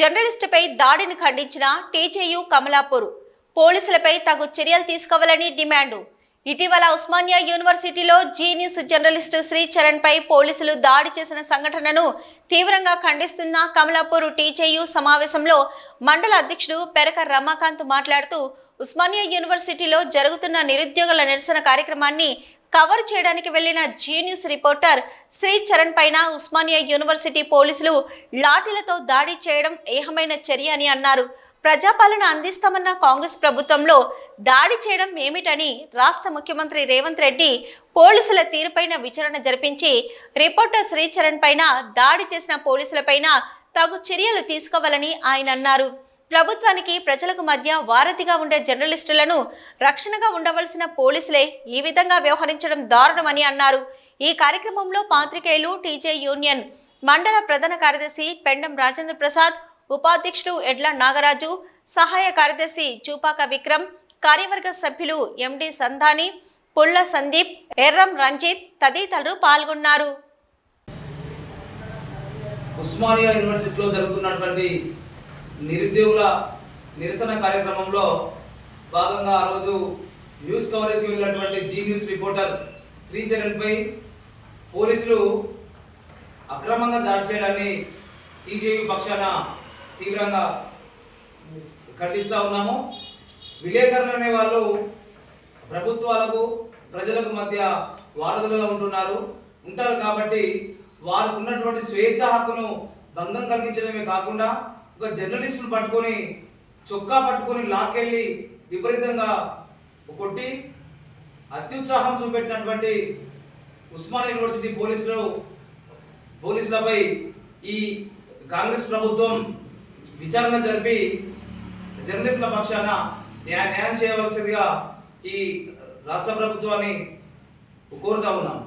జర్నలిస్టుపై దాడిని ఖండించిన టీజేయు కమలాపూర్. పోలీసులపై తగు చర్యలు తీసుకోవాలని డిమాండు. ఇటీవల ఉస్మానియా యూనివర్సిటీలో జీనియస్ జర్నలిస్టు శ్రీ చరణ్పై పోలీసులు దాడి చేసిన సంఘటనను తీవ్రంగా ఖండిస్తున్న కమలాపూర్ టీజేయు సమావేశంలో మండల అధ్యక్షుడు పెరక రమాకాంత్ మాట్లాడుతూ ఉస్మానియా యూనివర్సిటీలో జరుగుతున్న నిరుద్యోగుల నిరసన కార్యక్రమాన్ని కవర్ చేయడానికి వెళ్ళిన జీ న్యూస్ రిపోర్టర్ శ్రీ చరణ్ పైన ఉస్మానియా యూనివర్సిటీ పోలీసులు లాఠీలతో దాడి చేయడం ఏహమైన చర్య అని అన్నారు. ప్రజాపాలన అందిస్తామన్న కాంగ్రెస్ ప్రభుత్వంలో దాడి చేయడం ఏమిటని రాష్ట్ర ముఖ్యమంత్రి రేవంత్ రెడ్డి పోలీసుల తీరుపైన విచారణ జరిపించి రిపోర్టర్ శ్రీచరణ్ పైన దాడి చేసిన పోలీసులపైన తగు చర్యలు తీసుకోవాలని ఆయన అన్నారు. ప్రభుత్వానికి ప్రజలకు మధ్య వారధిగా ఉండే జర్నలిస్టులను రక్షణగా ఉండవలసిన పోలీసులే ఈ విధంగా వ్యవహరించడం దారుణమని అన్నారు. ఈ కార్యక్రమంలో పాత్రికేయులు టీజే యూనియన్ మండల ప్రధాన కార్యదర్శి పెండం రాజేంద్ర ప్రసాద్ ఉపాధ్యక్షుడు ఎడ్ల నాగరాజు సహాయ కార్యదర్శి చూపాక విక్రమ్ కార్యవర్గ సభ్యులు ఎండి సంధాని పుల్ల సందీప్ ఎర్రం రంజిత్ తదితరులు పాల్గొన్నారు. ఉస్మానియా యూనివర్సిటీలో జరుగుతున్నటువంటి నిరుద్యోగుల నిరసన కార్యక్రమంలో భాగంగా ఆ రోజు న్యూస్ కవరేజ్కి వెళ్ళినటువంటి జీ న్యూస్ రిపోర్టర్ శ్రీచరణ్పై పోలీసులు అక్రమంగా దాడి చేయడాన్ని టీజేయూ పక్షాన తీవ్రంగా ఖండిస్తూ ఉన్నాము. విలేకరులు అనే వాళ్ళు ప్రభుత్వాలకు ప్రజలకు మధ్య వారధులుగా ఉంటున్నారు. ఉంటారు కాబట్టి వారికి ఉన్నటువంటి స్వేచ్ఛ హక్కును భంగం కలిగించడమే కాకుండా ఒక జర్నలిస్టును పట్టుకొని చొక్కా పట్టుకొని లాక్కెళ్ళి విపరీతంగా కొట్టి అత్యుత్సాహం చూపెట్టినటువంటి ఉస్మాన్ యూనివర్సిటీ పోలీసులు పోలీసులపై ఈ కాంగ్రెస్ ప్రభుత్వం విచారణ జరిపి జర్నలిస్టుల పక్షాన న్యాయ న్యాయం చేయవలసిందిగా ఈ రాష్ట్ర ప్రభుత్వాన్ని కోరుతా ఉన్నాం.